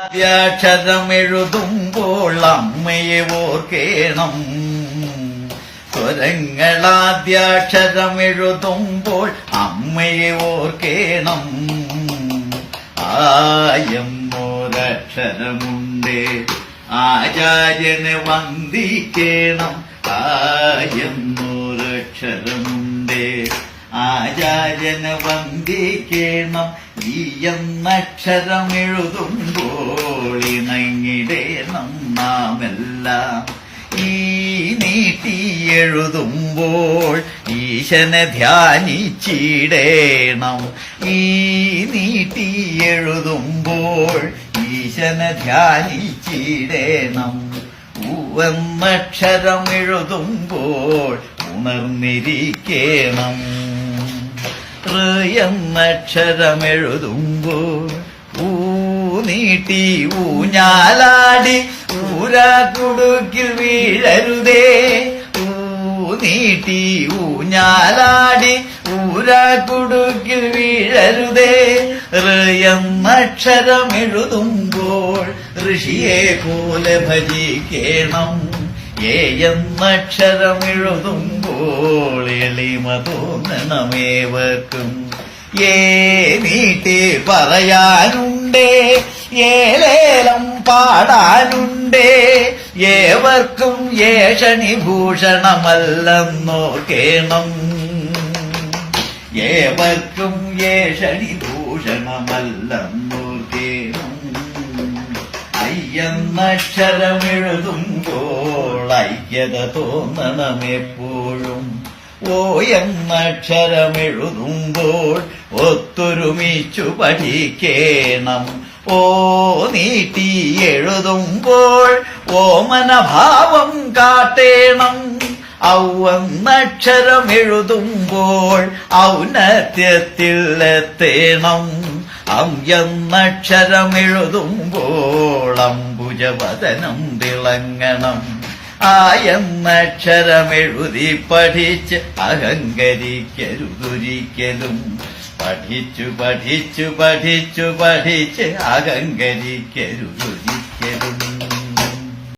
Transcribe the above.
ആദ്യാക്ഷരമെഴുതുമ്പോൾ അമ്മയെ ഓർക്കേണം. സ്വരങ്ങളാദ്യാക്ഷരമെഴുതുമ്പോൾ അമ്മയെ ഓർക്കേണം. ആയമ്മോരക്ഷരമുണ്ട് ആചാര്യനെ ആയം ആയമ്മോരക്ഷരമുണ്ട് ആചാര്യനെ വന്ദിക്കണം. ഈ എന്നക്ഷരമെഴുതുമ്പോൾ ഇണങ്ങിടേണം നാമെല്ലാം. ഈ നീട്ടി എഴുതുമ്പോൾ ഈശനെ ധ്യാനിച്ചിടേണം. ഈ നീട്ടി എഴുതുമ്പോൾ ഈശനെ ധ്യാനിച്ചിടേണം. ഊവെന്നക്ഷരം എഴുതുമ്പോൾ ഉണർന്നിരിക്കണം. റ് എന്നക്ഷരമെഴുതുമ്പോ ഊനീട്ടി ഊഞ്ഞാലാടി ഊരാ കുടുക്കിൽ വീഴരുതേ. ഊനീട്ടി നീട്ടി ഊഞ്ഞാലാടി ഊരാ കുടുക്കിൽ വീഴരുതേ. റ് എന്നക്ഷരം എഴുതുമ്പോൾ ഋഷിയെ പോലെ ഭജിക്കണം. എഴുതുമ്പോൾ എളിമ തോന്നണമേവർക്കും. ഏ നീട്ടി പറയാനുണ്ടേ ഏലേലം പാടാനുണ്ടേ ഏവർക്കും ഏഷണി ഭൂഷണമല്ലെന്നോർക്കേണം ഏവർക്കും ഏഷണി ഭൂഷണമല്ലെന്നോർക്കേണം അയ്യെന്നക്ഷരമെഴുതുമ്പോൾ ഐക്യത തോന്നണമെപ്പോഴും. ഓ എന്നക്ഷരമെഴുതുമ്പോൾ ഒത്തൊരുമിച്ചു പഠിക്കേണം. ഓ നീട്ടി എഴുതുമ്പോൾ ഓമനഭാവം കാട്ടേണം. ക്ഷരമെഴുതുമ്പോൾ ഔന്നത്യത്തിൽ എത്തേണം അം എന്നക്ഷരം എഴുതുമ്പോൾ അംബുജവദനം തിളങ്ങണം. ആ എന്നക്ഷരമെഴുതി പഠിച്ച് അഹങ്കരിക്കരുതൊരിക്കലും. പഠിച്ചു പഠിച്ചു പഠിച്ചു പഠിച്ച് അഹങ്കരിക്കരുതൊരിക്കലും.